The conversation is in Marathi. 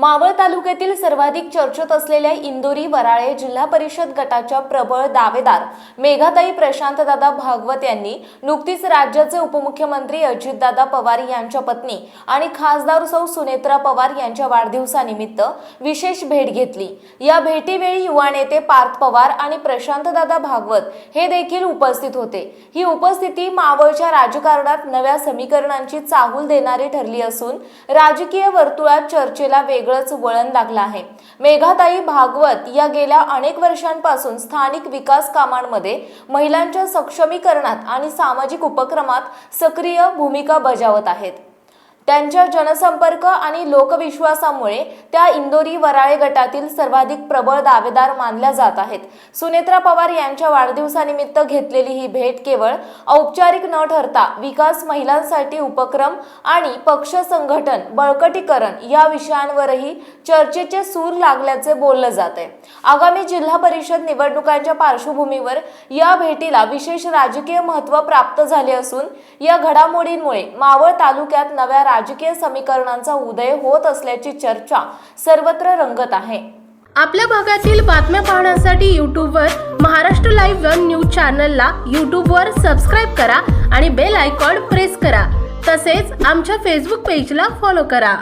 मावळ तालुक्यातील सर्वाधिक चर्चेत असलेल्या इंदोरी वराळे जिल्हा परिषद गटाच्या प्रबळ दावेदार मेघाताई प्रशांतदादा भागवत यांनी नुकतीच राज्याचे उपमुख्यमंत्री अजितदादा पवार यांच्या पत्नी आणि खासदार सौ सुनेत्रा पवार यांच्या वाढदिवसानिमित्त विशेष भेट घेतली. या भेटीवेळी युवा नेते पार्थ पवार आणि प्रशांतदादा भागवत हे देखील उपस्थित होते. ही उपस्थिती मावळच्या राजकारणात नव्या समीकरणांची चाहूल देणारी ठरली असून राजकीय वर्तुळात चर्चेला वेगळंच वळण लागलं आहे. मेघाताई भागवत या गेल्या अनेक वर्षांपासून स्थानिक विकास कामांमध्ये महिलांच्या सक्षमीकरणात आणि सामाजिक उपक्रमात सक्रिय भूमिका बजावत आहेत. त्यांच्या जनसंपर्क आणि लोकविश्वासामुळे त्या इंदोरी वराळे गटातील सर्वाधिक प्रबळ दावेदार मानल्या जात आहेत. सुनेत्रा पवार यांच्या वाढदिवसानिमित्त घेतलेली ही भेट केवळ औपचारिक न ठरता विकास महिलांसाठी उपक्रम आणि पक्ष संघटन बळकटीकरण या विषयांवरही चर्चेचे सूर लागल्याचे बोललं जात आहे आगामी जिल्हा परिषद निवडणुकांच्या पार्श्वभूमीवर या भेटीला विशेष राजकीय महत्त्व प्राप्त झाले असून या घडामोडींमुळे मावळ तालुक्यात नव्या राजकीय समीकरणांचा उदय होत असल्याची चर्चा सर्वत्र रंगत आहे. आपल्या भागातील बातम्या पाहण्यासाठी यूट्यूबवर महाराष्ट्र लाईव्ह वन न्यूज चॅनलला यूट्यूबवर सबस्क्राईब करा आणि बेल आयकॉन प्रेस करा. तसेच आमच्या फेसबुक पेजला फॉलो करा.